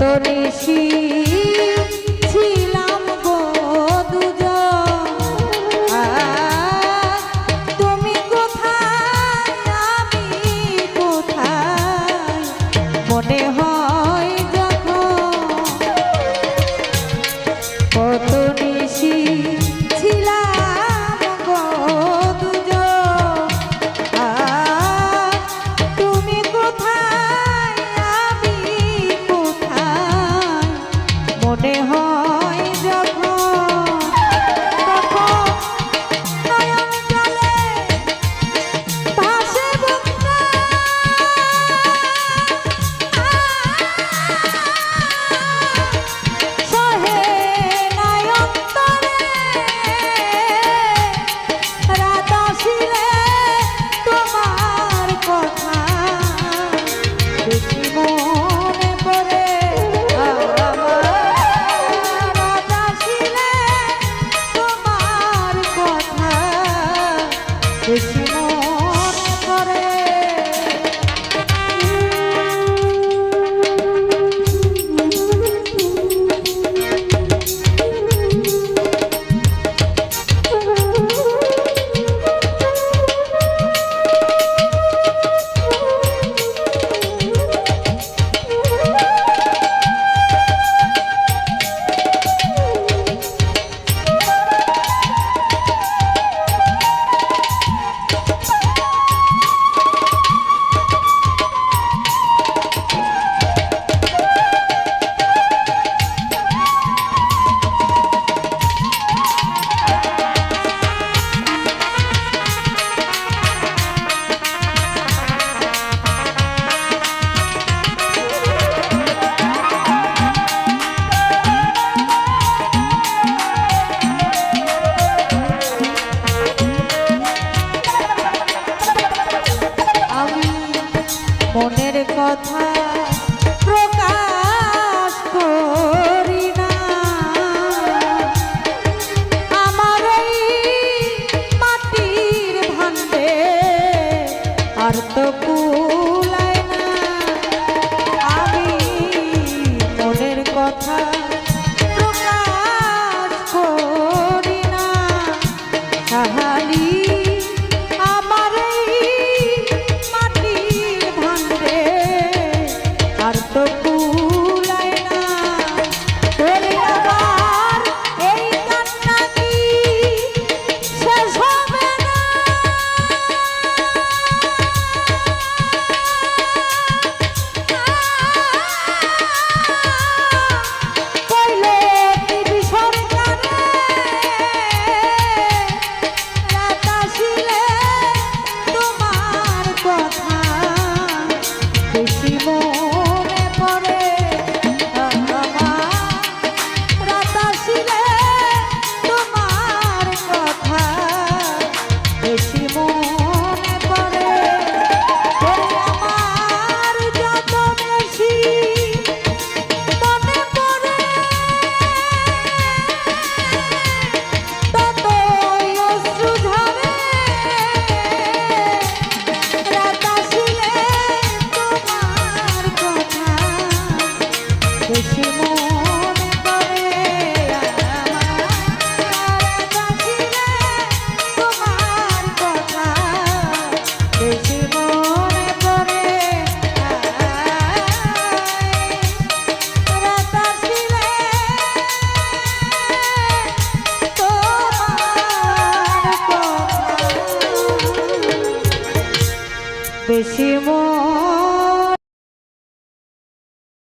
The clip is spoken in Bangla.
Tony. কথা প্রকাশ করি না। আমার মাটির ভাণ্ডে আর তো esse